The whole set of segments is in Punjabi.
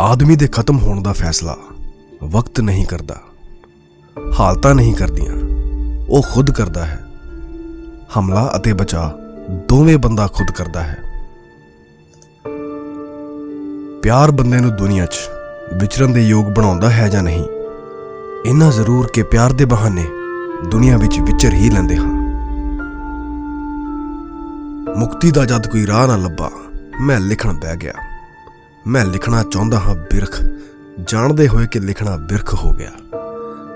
ਆਦਮੀ ਦੇ ਖਤਮ ਹੋਣ ਦਾ ਫੈਸਲਾ ਵਕਤ ਨਹੀਂ ਕਰਦਾ, ਹਾਲਤਾਂ ਨਹੀਂ ਕਰਦੀਆਂ, ਉਹ ਖੁਦ ਕਰਦਾ ਹੈ। ਹਮਲਾ ਅਤੇ ਬਚਾ ਦੋਵੇਂ ਬੰਦਾ ਖੁਦ ਕਰਦਾ ਹੈ। ਪਿਆਰ ਬੰਦੇ ਨੂੰ ਦੁਨੀਆ 'ਚ ਵਿਚਰਨ ਦੇ ਯੋਗ ਬਣਾਉਂਦਾ ਹੈ ਜਾਂ ਨਹੀਂ, ਇੰਨਾ ਜ਼ਰੂਰ ਕਿ ਪਿਆਰ ਦੇ ਬਹਾਨੇ ਦੁਨੀਆ ਵਿੱਚ ਵਿਚਰ ਹੀ ਲੈਂਦੇ ਹਾਂ। ਮੁਕਤੀ ਦਾ ਜਦ ਕੋਈ ਰਾਹ ਨਾ ਲੱਭਾ, ਮੈਂ ਲਿਖਣ ਬਹਿ ਗਿਆ। ਮੈਂ ਲਿਖਣਾ ਚਾਹੁੰਦਾ ਹਾਂ ਬਿਰਖ। ਜਾਣਦੇ ਹੋਏ ਕਿ ਲਿਖਣਾ ਬਿਰਖ ਹੋ ਗਿਆ।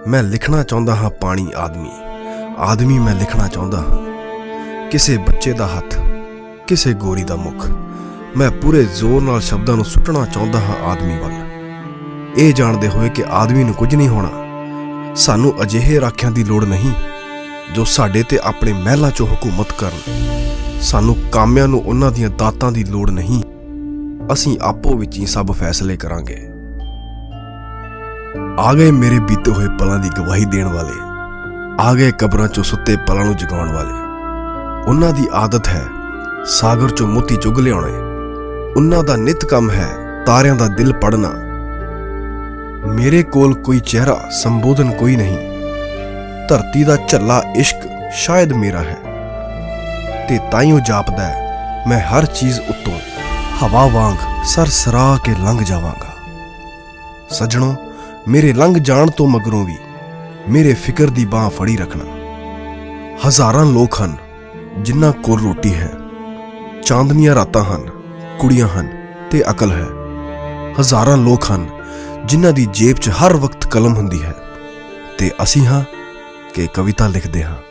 ਮੈਂ ਲਿਖਣਾ ਚਾਹੁੰਦਾ ਹਾਂ ਪਾਣੀ ਆਦਮੀ। ਆਦਮੀ ਮੈਂ ਲਿਖਣਾ ਚਾਹੁੰਦਾ ਹਾਂ। ਕਿਸੇ ਬੱਚੇ ਦਾ ਹੱਥ, ਕਿਸੇ ਗੋਰੀ ਦਾ ਮੁਖ। ਮੈਂ ਪੂਰੇ ਜ਼ੋਰ ਨਾਲ ਸ਼ਬਦਾਂ ਨੂੰ ਸੁੱਟਣਾ ਚਾਹੁੰਦਾ ਹਾਂ ਆਦਮੀ ਵੱਲ। ਇਹ ਜਾਣਦੇ ਹੋਏ ਕਿ ਆਦਮੀ ਨੂੰ ਕੁਝ ਨਹੀਂ ਹੋਣਾ। ਸਾਨੂੰ ਅਜਿਹੇ ਰਾਖਿਆਂ ਦੀ ਲੋੜ ਨਹੀਂ, ਜੋ ਸਾਡੇ ਤੇ ਆਪਣੇ ਮਹਿਲਾਂ 'ਚੋਂ ਹਕੂਮਤ ਕਰਨ। ਸਾਨੂੰ ਕਾਮਿਆਂ ਨੂੰ ਉਹਨਾਂ ਦੀਆਂ ਦਾਤਾਂ ਦੀ ਲੋੜ ਨਹੀਂ। ਅਸੀਂ ਆਪੋ ਵਿੱਚ ਹੀ ਸਭ ਫੈਸਲੇ ਕਰਾਂਗੇ। ਆ ਗਏ ਮੇਰੇ ਬੀਤੇ ਹੋਏ ਪਲਾਂ ਦੀ ਗਵਾਹੀ ਦੇਣ ਵਾਲੇ। ਆ ਗਏ ਕਬਰਾਂ 'ਚੋਂ ਸੁੱਤੇ ਪਲਾਂ ਨੂੰ ਜਗਾਉਣ ਵਾਲੇ। ਉਹਨਾਂ ਦੀ ਆਦਤ ਹੈ ਸਾਗਰ 'ਚੋਂ ਮੋਤੀ ਚੁਗ ਲਿਆਉਣੇ। ਉਹਨਾਂ ਦਾ ਨਿਤ ਕੰਮ ਹੈ ਤਾਰਿਆਂ ਦਾ ਦਿਲ ਪੜਨਾ ਮੇਰੇ ਕੋਲ ਕੋਈ ਚਿਹਰਾ ਸੰਬੋਧਨ ਕੋਈ ਨਹੀਂ। ਧਰਤੀ ਦਾ ਝੱਲਾ ਇਸ਼ਕ ਸ਼ਾਇਦ ਮੇਰਾ ਹੈ। ਤੇ ਤਾਈਓ ਜਾਪਦਾ ਮੈਂ ਹਰ ਚੀਜ਼ ਉੱਤੋਂ। ਹਵਾ ਵਾਂਗ ਸਰਸਰਾ ਕੇ ਲੰਘ ਜਾਵਾਂਗਾ। ਸਜਣੋ, ਮੇਰੇ ਲੰਘ ਜਾਣ ਤੋਂ ਮਗਰੋਂ ਵੀ ਮੇਰੇ ਫਿਕਰ ਦੀ ਬਾਹ ਫੜੀ ਰੱਖਣਾ। ਹਜ਼ਾਰਾਂ ਲੋਕ ਹਨ ਜਿਨ੍ਹਾਂ ਕੋਲ ਰੋਟੀ ਹੈ। ਚਾਂਦਨੀਆਂ ਰਾਤਾਂ ਹਨ, ਕੁੜੀਆਂ ਹਨ ਤੇ ਅਕਲ ਹੈ। ਹਜ਼ਾਰਾਂ ਲੋਕ ਹਨ ਜਿਨ੍ਹਾਂ ਦੀ ਜੇਬ 'ਚ ਹਰ ਵਕਤ ਕਲਮ ਹੁੰਦੀ ਹੈ। ਤੇ ਅਸੀਂ ਹਾਂ ਕਿ ਕਵਿਤਾ ਲਿਖਦੇ ਹਾਂ।